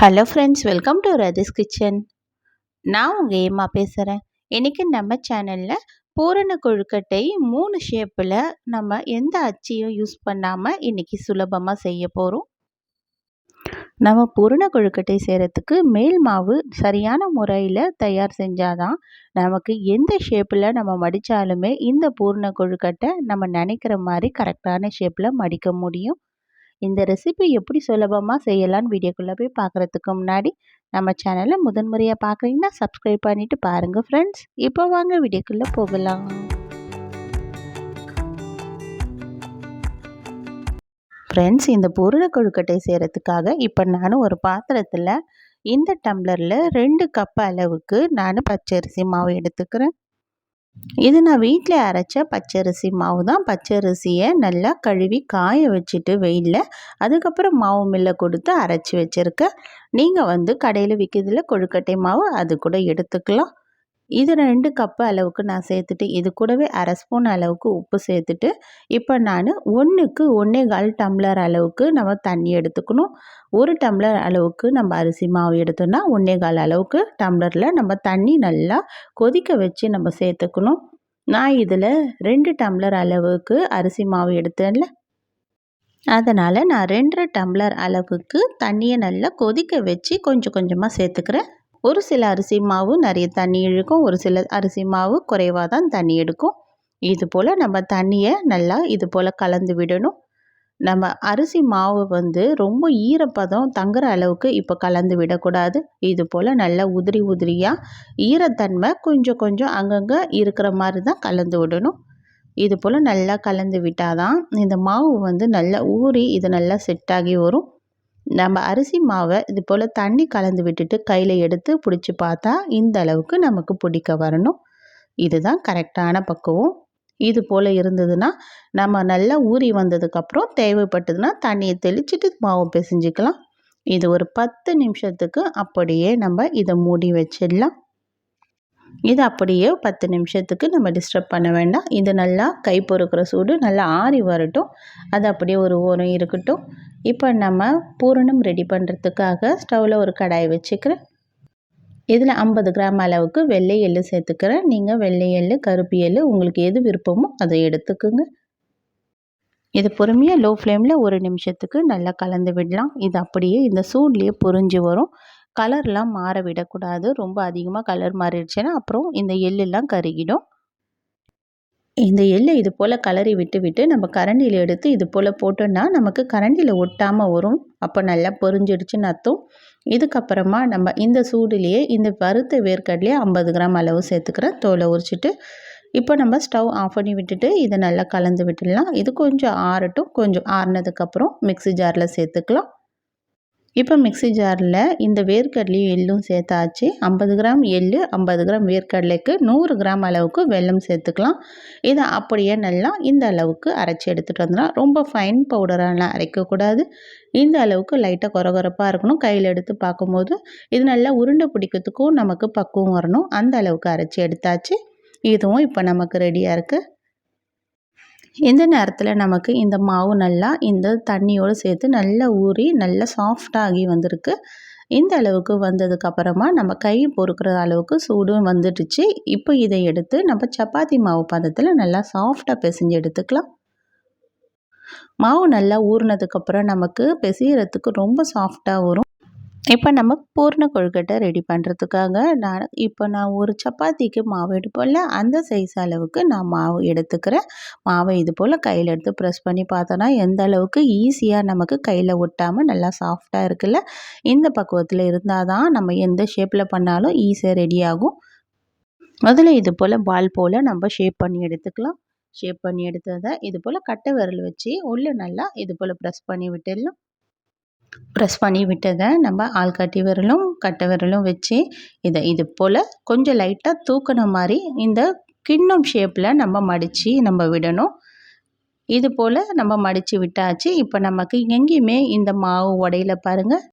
Hello friends welcome to Rathi's kitchen நான் உங்கள் ஏமா பேசுகிறேன் இன்றைக்கி நம்ம சேனலில் பூரண கொழுக்கட்டை மூணு ஷேப்பில் நம்ம எந்த அச்சியும் யூஸ் பண்ணாமல் இன்றைக்கி சுலபமாக செய்ய போகிறோம் நம்ம பூரண கொழுக்கட்டை செய்கிறதுக்கு மேல் மாவு சரியான முறையில் தயார் செஞ்சால் தான் நமக்கு எந்த ஷேப்பில் நம்ம மடித்தாலுமே இந்த பூரண கொழுக்கட்டை நம்ம நினைக்கிற மாதிரி கரெக்டான ஷேப்பில் மடிக்க முடியும். இந்த ரெசிபி எப்படி சுலபமாக செய்யலான்னு வீடியோக்குள்ளே போய் பார்க்குறதுக்கு முன்னாடி நம்ம சேனலை முதன்முறையாக பார்க்குறீங்கன்னா சப்ஸ்கிரைப் பண்ணிவிட்டு பாருங்கள் ஃப்ரெண்ட்ஸ் இப்போ வாங்க வீடியோக்குள்ளே போகலாம். ஃப்ரெண்ட்ஸ் இந்த பொருளை கொழுக்கட்டை செய்கிறதுக்காக இப்போ நான் ஒரு பாத்திரத்தில் இந்த டம்ளரில் ரெண்டு கப் அளவுக்கு நான் பச்சரிசி மாவு எடுத்துக்கிறேன். இது நான் வீட்டில் அரைச்ச பச்சரிசி மாவு தான். பச்சரிசியை நல்லா கழுவி காய வச்சுட்டு வெயிலில் அதுக்கப்புறம் மாவு மில்லை கொடுத்து அரைச்சி வச்சுருக்கேன். நீங்கள் வந்து கடையில் விற்கிறதுல கொழுக்கட்டை மாவு அது கூட எடுத்துக்கலாம். இது ரெண்டு கப்பு அளவுக்கு நான் சேர்த்துட்டு இது கூடவே அரை ஸ்பூன் அளவுக்கு உப்பு சேர்த்துட்டு இப்போ நான் ஒன்றுக்கு ஒன்றே கால் டம்ளர் அளவுக்கு நம்ம தண்ணி எடுத்துக்கணும். ஒரு டம்ளர் அளவுக்கு நம்ம அரிசி மாவு எடுத்தோம்னா ஒன்றே கால் அளவுக்கு டம்ளரில் நம்ம தண்ணி நல்லா கொதிக்க வச்சு நம்ம சேர்த்துக்கணும். நான் இதில் ரெண்டு டம்ளர் அளவுக்கு அரிசி மாவு எடுத்தேன்ல. அதனால் நான் ரெண்டரை டம்ளர் அளவுக்கு தண்ணியை நல்லா கொதிக்க வச்சு கொஞ்சம் கொஞ்சமாக சேர்த்துக்கிறேன். ஒரு சில அரிசி மாவு நிறைய தண்ணி இழுக்கும் ஒரு சில அரிசி மாவு குறைவாக தான் தண்ணி எடுக்கும். இது போல் நம்ம தண்ணியை நல்லா இது போல் கலந்து விடணும். நம்ம அரிசி மாவு வந்து ரொம்ப ஈரப்பதம் தங்குற அளவுக்கு இப்போ கலந்து விடக்கூடாது. இது போல் நல்லா உதிரி உதிரியாக ஈரத்தன்மை கொஞ்சம் கொஞ்சம் அங்கங்கே இருக்கிற மாதிரி தான் கலந்து விடணும். இது போல் நல்லா கலந்து விட்டால் தான் இந்த மாவு வந்து நல்லா ஊறி இது நல்லா செட்டாகி வரும். நம்ம அரிசி மாவை இது போல் தண்ணி கலந்து விட்டுட்டு கையில் எடுத்து பிடிச்சி பார்த்தா இந்த அளவுக்கு நமக்கு பிடிக்க வரணும். இதுதான் கரெக்டான பக்குவம். இது போல் இருந்ததுன்னா நம்ம நல்லா ஊறி வந்ததுக்கப்புறம் தேவைப்பட்டதுன்னா தண்ணியை தெளிச்சிட்டு மாவு பிசைஞ்சிக்கலாம். இது ஒரு பத்து நிமிஷத்துக்கு அப்படியே நம்ம இதை மூடி வச்சிடலாம். இது அப்படியே பத்து நிமிஷத்துக்கு நம்ம டிஸ்டர்ப் பண்ண வேண்டாம். இது நல்லா கை பொறுக்கிற சூடு நல்லா ஆறி வரட்டும். அது அப்படியே ஒரு ஓரம் இருக்கட்டும். இப்போ நம்ம பூரணம் ரெடி பண்ணுறதுக்காக ஸ்டவ்வில் ஒரு கடாய் வச்சுக்கிறேன். இதில் ஐம்பது கிராம் அளவுக்கு வெள்ளை எள்ளு சேர்த்துக்கிறேன். நீங்கள் வெள்ளை எள்ளு கருப்பு எள்ளு உங்களுக்கு எது விருப்பமோ அதை எடுத்துக்குங்க. இது பொறுமையாக லோ ஃப்ளேமில் ஒரு நிமிஷத்துக்கு நல்லா கலந்து விடலாம். இது அப்படியே இந்த சூட்லேயே பொறிஞ்சு வரும். கலர்லாம் மாற விடக்கூடாது. ரொம்ப அதிகமாக கலர் மாறிடுச்சுன்னா அப்புறம் இந்த எள்ளெல்லாம் கருகிடும். இந்த எள்ளை இது போல் கலரி விட்டு விட்டு நம்ம கரண்டியில் எடுத்து இது போல் போட்டோன்னா நமக்கு கரண்டியில் ஒட்டாமல் வரும். அப்போ நல்லா பொறிஞ்சிடுச்சுன்னு அர்த்தம் இதுக்கப்புறமா நம்ம இந்த சூடுலேயே இந்த வறுத்த வேர்க்கடலையே ஐம்பது கிராம் அளவு சேர்த்துக்கிறேன் தோலை உரிச்சிட்டு இப்போ நம்ம ஸ்டவ் ஆஃப் பண்ணி விட்டுட்டு இதை நல்லா கலந்து விட்டுடலாம். இது கொஞ்சம் ஆறட்டும். கொஞ்சம் ஆறுனதுக்கப்புறம் மிக்சி ஜாரில் சேர்த்துக்கலாம். இப்போ மிக்சி ஜாரில் இந்த வேர்க்கடலையும் எள்ளும் சேர்த்தாச்சு. ஐம்பது கிராம் எள் ஐம்பது கிராம் வேர்க்கடலைக்கு நூறு கிராம் அளவுக்கு வெல்லம் சேர்த்துக்கலாம். இதை அப்படியே நல்லா இந்த அளவுக்கு அரைச்சி எடுத்துகிட்டு வந்துடலாம். ரொம்ப ஃபைன் பவுடரெல்லாம் அரைக்கக்கூடாது. இந்த அளவுக்கு லைட்டாக குறகுறப்பாக இருக்கணும். கையில் எடுத்து பார்க்கும்போது இது நல்லா உருண்டை பிடிக்கிறதுக்கும் நமக்கு பக்குவம் வரணும். அந்த அளவுக்கு அரைச்சி எடுத்தாச்சு. இதுவும் இப்போ நமக்கு ரெடியாக இருக்குது இந்த நேரத்தில் நமக்கு இந்த மாவு நல்லா இந்த தண்ணியோடு சேர்த்து நல்லா ஊறி நல்லா சாஃப்டாகி வந்திருக்கு. இந்த அளவுக்கு வந்ததுக்கப்புறமா நம்ம கை பொறுக்கிற அளவுக்கு சூடும் வந்துடுச்சு. இப்போ இதை எடுத்து நம்ம சப்பாத்தி மாவு பதத்தில் நல்லா சாஃப்டாக பிசைஞ்சு எடுத்துக்கலாம். மாவு நல்லா ஊறினதுக்கப்புறம் நமக்கு பிசையறதுக்கு ரொம்ப சாஃப்டாக வரும். இப்போ நம்ம பூர்ண கொழுக்கட்டை ரெடி பண்ணுறதுக்காக நான் இப்போ நான் ஒரு சப்பாத்திக்கு மாவு எடுப்போம்ல அந்த சைஸ் அளவுக்கு நான் மாவு எடுத்துக்கிறேன். மாவை இது போல் கையில் எடுத்து ப்ரெஸ் பண்ணி பார்த்தோன்னா எந்த அளவுக்கு ஈஸியாக நமக்கு கையில் ஒட்டாமல் நல்லா சாஃப்டாக இருக்குல்ல இந்த பக்குவத்தில் இருந்தால் தான் நம்ம எந்த ஷேப்பில் பண்ணாலும் ஈஸியாக ரெடி ஆகும். முதல்ல இது போல் பால் போல் நம்ம ஷேப் பண்ணி எடுத்துக்கலாம். ஷேப் பண்ணி எடுத்ததை இது போல் கட்டை விரல் வச்சு உள்ளே நல்லா இது போல் ப்ரெஸ் பண்ணி விட்டுடலாம். ப்ரெஸ் பண்ணி விட்டதை நம்ம ஆள்காட்டி விரலும் கட்டை விரலும் வச்சு இதை இது போல் கொஞ்சம் லைட்டாக தூக்கின மாதிரி இந்த கிண்ணம் ஷேப்பில் நம்ம மடித்து நம்ம விடணும். இது போல் நம்ம மடித்து விட்டாச்சு. இப்போ நமக்கு எங்கேயுமே இந்த மாவு உடையில பாருங்கள்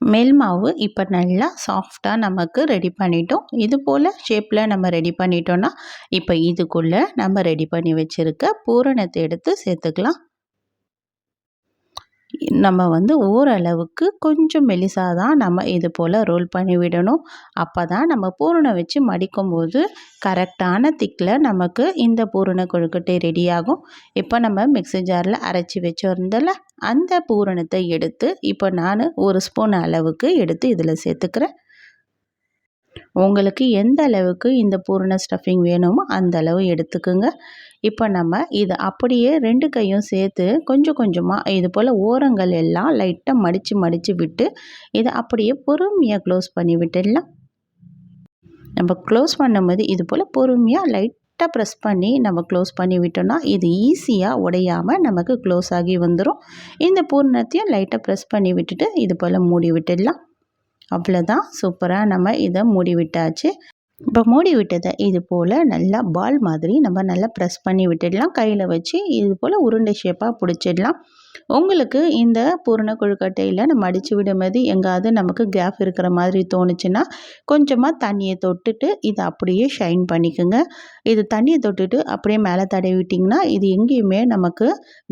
மெல் மாவு இப்போ நல்லா சாஃப்டாக நமக்கு ரெடி பண்ணிட்டோம். இது போல் ஷேப்பில் நம்ம ரெடி பண்ணிட்டோன்னா இப்போ இதுக்குள்ளே நம்ம ரெடி பண்ணி வச்சுருக்க பூரணத்தை எடுத்து சேர்த்துக்கலாம். நம்ம வந்து ஓரளவுக்கு கொஞ்சம் மெலிசாக தான் நம்ம இது போல் ரோல் பண்ணி விடணும். அப்போ தான் நம்ம பூரணை வச்சு மடிக்கும்போது கரெக்டான திக்கில் நமக்கு இந்த பூரண கொழுக்கட்டை ரெடியாகும் இப்போ நம்ம மிக்ஸி ஜாரில் அரைச்சி வச்சுருந்தல அந்த பூரணத்தை எடுத்து இப்போ நான் ஒரு ஸ்பூன் அளவுக்கு எடுத்து இதில் சேர்த்துக்கிறேன். உங்களுக்கு எந்த அளவுக்கு இந்த பூரண ஸ்டஃபிங் வேணுமோ அந்த அளவு எடுத்துக்கோங்க. இப்போ நம்ம இது அப்படியே ரெண்டு கையும் சேர்த்து கொஞ்சம் கொஞ்சமாக இது போல் ஓரங்கள் எல்லாம் லைட்டாக மடித்து மடித்து விட்டு இதை அப்படியே பொறுமையாக க்ளோஸ் பண்ணி விட்டுடலாம். நம்ம க்ளோஸ் பண்ணும்போது இது போல் பொறுமையாக லைட்டாக ப்ரெஸ் பண்ணி நம்ம க்ளோஸ் பண்ணி விட்டோம்னா இது ஈஸியாக உடையாமல் நமக்கு க்ளோஸ் ஆகி வந்துடும் இந்த பூர்ணத்தையும் லைட்டாக ப்ரெஸ் பண்ணி விட்டுட்டு இது போல் மூடி விட்டுடலாம். அவ்வளோதான் சூப்பராக நம்ம இதை மூடி விட்டாச்சு. இப்போ மூடி விட்டதை இது போல் நல்லா பால் மாதிரி நம்ம நல்லா ப்ரெஸ் பண்ணி விட்டுடலாம். கையில் வச்சு இது போல் உருண்டை ஷேப்பாக பிடிச்சிடலாம். உங்களுக்கு இந்த பூரண கொழுக்கட்டையில் நம்ம அடித்து விடும்போது எங்காவது நமக்கு கேப் இருக்கிற மாதிரி தோணுச்சுன்னா கொஞ்சமாக தண்ணியை தொட்டுட்டு இதை அப்படியே ஷைன் பண்ணிக்கோங்க. இது தண்ணியை தொட்டுட்டு அப்படியே மேலே தடவி விட்டிங்கன்னா இது எங்கேயுமே நமக்கு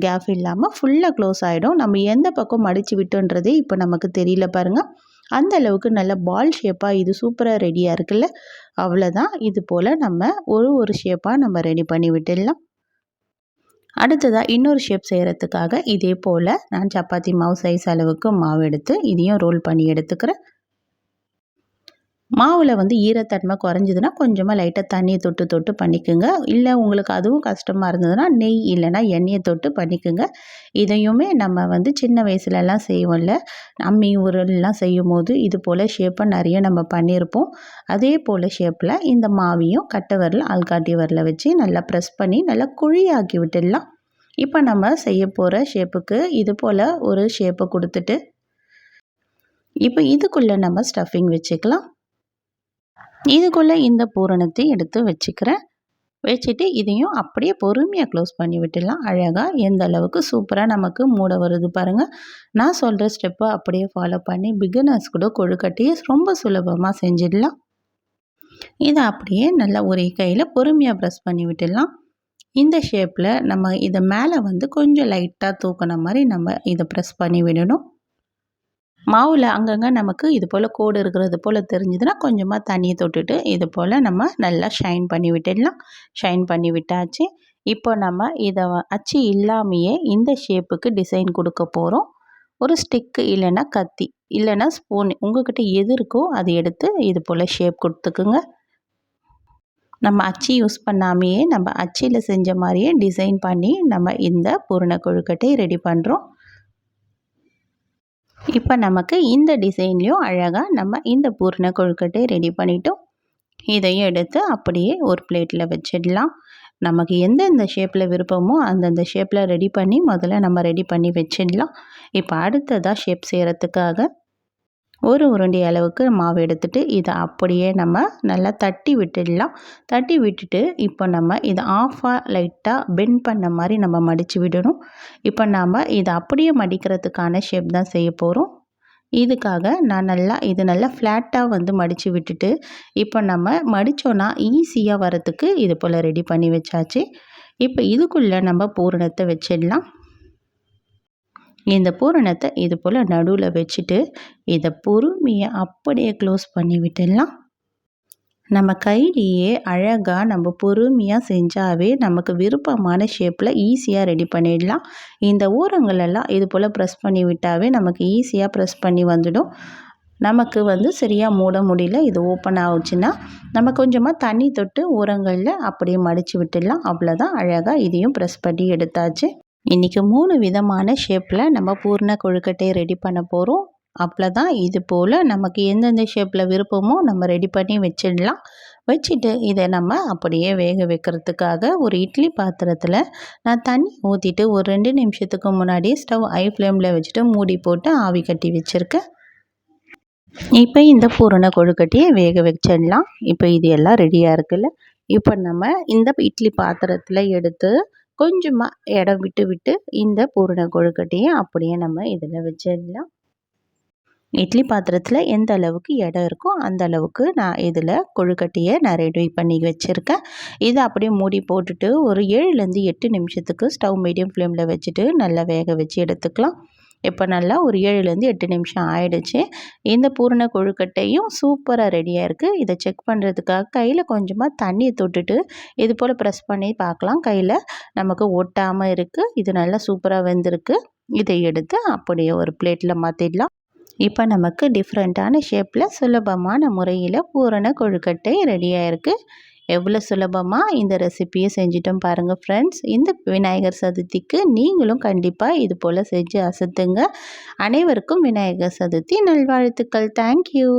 கேப் இல்லாமல் ஃபுல்லாக க்ளோஸ் ஆகிடும் நம்ம எந்த பக்கம் அடித்து விட்டோன்றதே இப்போ நமக்கு தெரியல பாருங்கள் அந்த அளவுக்கு நல்ல பால் ஷேப்பாக இது சூப்பராக ரெடியாக இருக்குல்ல? அவ்வளோதான் இது போல் நம்ம ஒரு ஒரு ஷேப்பாக நம்ம ரெடி பண்ணி விட்டுடலாம். அடுத்ததாக இன்னொரு ஷேப் செய்கிறதுக்காக இதே போல் நான் சப்பாத்தி மாவு சைஸ் அளவுக்கு மாவு எடுத்து இதையும் ரோல் பண்ணி எடுத்துக்கிறேன். மாவில் வந்து ஈரத்தன்மை குறைஞ்சதுன்னா கொஞ்சமாக லைட்டாக தண்ணியை தொட்டு தொட்டு பண்ணிக்கோங்க. இல்லை உங்களுக்கு அதுவும் கஷ்டமாக இருந்ததுன்னா நெய் இல்லைனா எண்ணெயை தொட்டு பண்ணிக்கோங்க. இதையுமே நம்ம வந்து சின்ன வயசுலலாம் செய்வோம்ல. அம்மி உரல்லாம் செய்யும் போது இது போல் ஷேப்பை நிறைய நம்ம பண்ணியிருப்போம். அதே போல் ஷேப்பில் இந்த மாவையும் கட்டை வரல ஆள்காட்டி வரல வச்சு நல்லா ப்ரெஸ் பண்ணி நல்லா குழியாக்கி விட்டுடலாம். இப்போ நம்ம செய்ய போகிற ஷேப்புக்கு இது போல் ஒரு ஷேப்பை கொடுத்துட்டு இப்போ இதுக்குள்ளே நம்ம ஸ்டஃபிங் வச்சுக்கலாம். இதுக்குள்ளே இந்த பூரணத்தை எடுத்து வச்சுக்கிறேன் வச்சுட்டு இதையும் அப்படியே பொறுமையாக க்ளோஸ் பண்ணி விட்டுடலாம். அழகாக எந்த அளவுக்கு சூப்பராக நமக்கு மூட வருது பாருங்கள் நான் சொல்கிற ஸ்டெப்பை அப்படியே ஃபாலோ பண்ணி பிகினர்ஸ் கூட கொழுக்கட்டையை ரொம்ப சுலபமாக செஞ்சிடலாம். இதை அப்படியே நல்லா ஒரே கையில் பொறுமையாக ப்ரெஸ் பண்ணி விட்டுடலாம். இந்த ஷேப்பில் நம்ம இதை மேலே வந்து கொஞ்சம் லைட்டாக தூக்கின மாதிரி நம்ம இதை ப்ரெஸ் பண்ணி விடணும். மாவில் அங்கங்கே நமக்கு இது போல் கோடு இருக்கிறது போல் தெரிஞ்சுதுன்னா கொஞ்சமாக தண்ணியை தொட்டுட்டு இது போல் நம்ம நல்லா ஷைன் பண்ணி விட்டுடலாம். ஷைன் பண்ணி விட்டாச்சு. இப்போ நம்ம இதை அச்சு இல்லாமையே இந்த ஷேப்புக்கு டிசைன் கொடுக்க போகிறோம் ஒரு ஸ்டிக்கு இல்லைன்னா கத்தி இல்லைன்னா ஸ்பூன் உங்கள்கிட்ட எது இருக்கோ அதை எடுத்து இது போல் ஷேப் கொடுத்துக்குங்க. நம்ம அச்சு யூஸ் பண்ணாமையே நம்ம அச்சியில் செஞ்ச மாதிரியே டிசைன் பண்ணி நம்ம இந்த பூரண கொழுக்கட்டை ரெடி பண்ணுறோம் இப்போ நமக்கு இந்த டிசைன்லேயும் அழகாக நம்ம இந்த பூர்ண கொழுக்கட்டை ரெடி பண்ணிட்டோம். இதையும் எடுத்து அப்படியே ஒரு பிளேட்டில் வச்சிடலாம். நமக்கு எந்தெந்த ஷேப்பில் விருப்பமோ அந்தந்த ஷேப்பில் ரெடி பண்ணி முதல்ல நம்ம ரெடி பண்ணி வச்சிடலாம். இப்போ அடுத்ததாக ஷேப் செய்கிறதுக்காக ஒரு உருண்டை அளவுக்கு மாவு எடுத்துகிட்டு இதை அப்படியே நம்ம நல்லா தட்டி விட்டுடலாம். தட்டி விட்டுட்டு இப்போ நம்ம இதை ஆஃபாக லைட்டாக பெண்ட் பண்ண மாதிரி நம்ம மடித்து விடணும். இப்போ நாம் இதை அப்படியே மடிக்கிறதுக்கான ஷேப் தான் செய்ய போகிறோம் இதுக்காக நான் நல்லா இது நல்லா ஃப்ளாட்டாக வந்து மடித்து விட்டுட்டு இப்போ நம்ம மடித்தோன்னா ஈஸியாக வரத்துக்கு இது போல் ரெடி பண்ணி வச்சாச்சு. இப்போ இதுக்குள்ளே நம்ம பூரணத்தை வச்சிடலாம். இந்த பூரணத்தை இது போல் நடுவில் வச்சுட்டு இதை பொறுமையை அப்படியே க்ளோஸ் பண்ணி விட்டுடலாம். நம்ம கையிலேயே அழகாக நம்ம பொறுமையாக செஞ்சாவே நமக்கு விருப்பமான ஷேப்பில் ஈஸியாக ரெடி பண்ணிடலாம். இந்த ஊரங்களெல்லாம் இது போல் ப்ரெஸ் பண்ணி விட்டாவே நமக்கு ஈஸியாக ப்ரெஸ் பண்ணி வந்துடும். நமக்கு வந்து சரியாக மூட முடியல. இது ஓப்பன் ஆகுச்சுன்னா நம்ம கொஞ்சமாக தண்ணி தொட்டு உரங்களில் அப்படியே மடித்து விட்டுடலாம். அவ்வளோதான் அழகாக இதையும் ப்ரெஸ் பண்ணி எடுத்தாச்சு. இன்றைக்கி மூணு விதமான ஷேப்பில் நம்ம பூர்ண கொழுக்கட்டையை ரெடி பண்ண போகிறோம் அப்போ தான் இது போல் நமக்கு எந்தெந்த ஷேப்பில் விருப்பமோ நம்ம ரெடி பண்ணி வச்சிடலாம். வச்சுட்டு இதை நம்ம அப்படியே வேக வைக்கிறதுக்காக ஒரு இட்லி பாத்திரத்தில் நான் தண்ணி ஊற்றிட்டு ஒரு ரெண்டு நிமிஷத்துக்கு முன்னாடி ஸ்டவ் ஐ ஃப்ளேமில் வச்சுட்டு மூடி போட்டு ஆவி கட்டி வச்சுருக்கேன். இப்போ இந்த பூரண கொழுக்கட்டையை வேக வச்சிடலாம். இப்போ இது எல்லாம் ரெடியாக இருக்குல்ல. இப்போ நம்ம இந்த இட்லி பாத்திரத்தில் எடுத்து கொஞ்சமாக இடம் விட்டு விட்டு இந்த பூரண கொழுக்கட்டையை அப்படியே நம்ம இதில் வச்சிடலாம். இட்லி பாத்திரத்தில் எந்த அளவுக்கு இடம் இருக்கோ அந்த அளவுக்கு நான் இதில் கொழுக்கட்டையை நான் ரெடி பண்ணி வச்சுருக்கேன். இதை அப்படியே மூடி போட்டுட்டு ஒரு ஏழுலேருந்து எட்டு நிமிஷத்துக்கு ஸ்டவ் மீடியம் ஃப்ளேமில் வச்சுட்டு நல்லா வேக வச்சு எடுத்துக்கலாம். இப்போ நல்லா ஒரு ஏழுலேருந்து எட்டு நிமிஷம் ஆயிடுச்சு. இந்த பூரண கொழுக்கட்டையும் சூப்பராக ரெடியாக இருக்குது இதை செக் பண்ணுறதுக்காக கையில் கொஞ்சமாக தண்ணியை தொட்டுட்டு இது போல் ப்ரெஸ் பண்ணி பார்க்கலாம். கையில் நமக்கு ஒட்டாமல் இருக்குது இது நல்லா சூப்பராக வெந்திருக்கு. இதை எடுத்து அப்படியே ஒரு பிளேட்டில் மாற்றிடலாம் இப்போ நமக்கு டிஃப்ரெண்ட்டான ஷேப்பில் சுலபமான முறையில் பூரண கொழுக்கட்டை ரெடியாக இருக்குது எவ்வளோ சுலபமாக இந்த ரெசிப்பியை செஞ்சிட்டோம் பாருங்கள் ஃப்ரெண்ட்ஸ் இந்த விநாயகர் சதுர்த்திக்கு நீங்களும் கண்டிப்பாக இது போல் செஞ்சு அசத்துங்க. அனைவருக்கும் விநாயகர் சதுர்த்தி நல்வாழ்த்துக்கள். தேங்க்யூ